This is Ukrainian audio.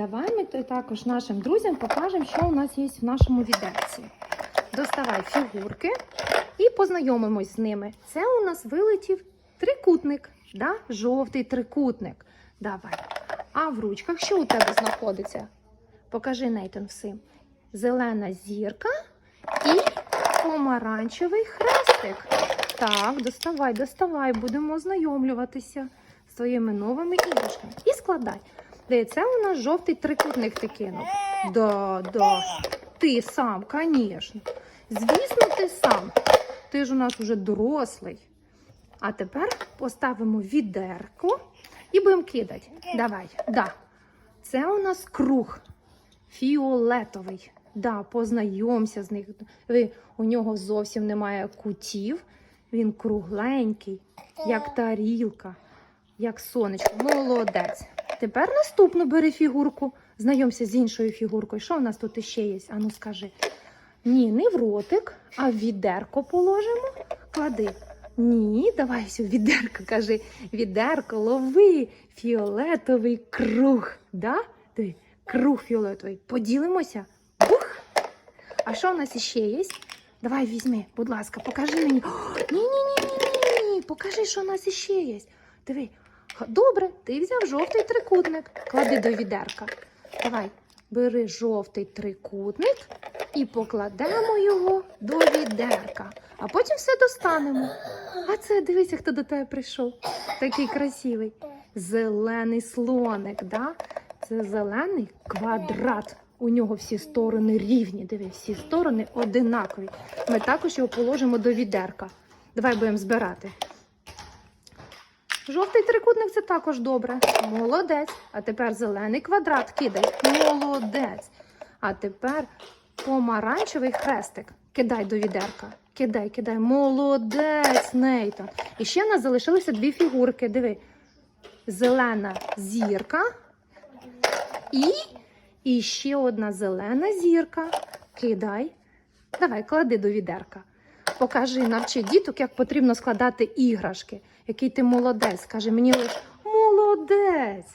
Давай ми також нашим друзям покажемо, що у нас є в нашому відерці. Доставай фігурки і познайомимось з ними. Це у нас вилетів трикутник, да? жовтий трикутник. Давай. А в ручках що у тебе знаходиться? Покажи Нейтан всім. Зелена зірка і помаранчевий хрестик. Так, доставай, доставай, будемо ознайомлюватися з твоїми новими іграшками. І складай. Де це у нас жовтий трикутник ти кинув? Да, да. Ти сам, звісно. Звісно, ти сам. Ти ж у нас уже дорослий. А тепер поставимо відерко і будемо кидати. Давай, да. Це у нас круг фіолетовий. Да, познайомся з них. У нього зовсім немає кутів. Він кругленький, як тарілка, як сонечко. Молодець. Тепер наступну бери фігурку. Знайомся з іншою фігуркою. Що у нас тут іще є? Ану скажи. Ні, не в ротик, а в відерко положимо. Клади. Ні, давай все, відерко, кажи. Відерко, лови фіолетовий круг. Да? Диви, круг фіолетовий. Поділимося. Бух! А що у нас іще є? Давай візьми, будь ласка, покажи мені. Ні-ні-ні, покажи, що у нас іще є. Диви. Добре, ти взяв жовтий трикутник. Клади до відерка. Давай, бери жовтий трикутник і покладемо його до відерка. А потім все достанемо. А це дивися, хто до тебе прийшов. Такий красивий. Зелений слоник, да? Це зелений квадрат. У нього всі сторони рівні. Диви, всі сторони одинакові. Ми також його положимо до відерка. Давай будемо збирати. Жовтий трикутник це також добре. Молодець. А тепер зелений квадрат кидай. Молодець. А тепер помаранчевий хрестик. Кидай до відерка. Кидай, кидай. Молодець, Нейтан. І ще в нас залишилися дві фігурки. Диви. Зелена зірка. І, і ще одна зелена зірка. Кидай. Давай, клади до відерка. Покажи, навчи діток, як потрібно складати іграшки. Який ти молодець. Каже, мені лише молодець.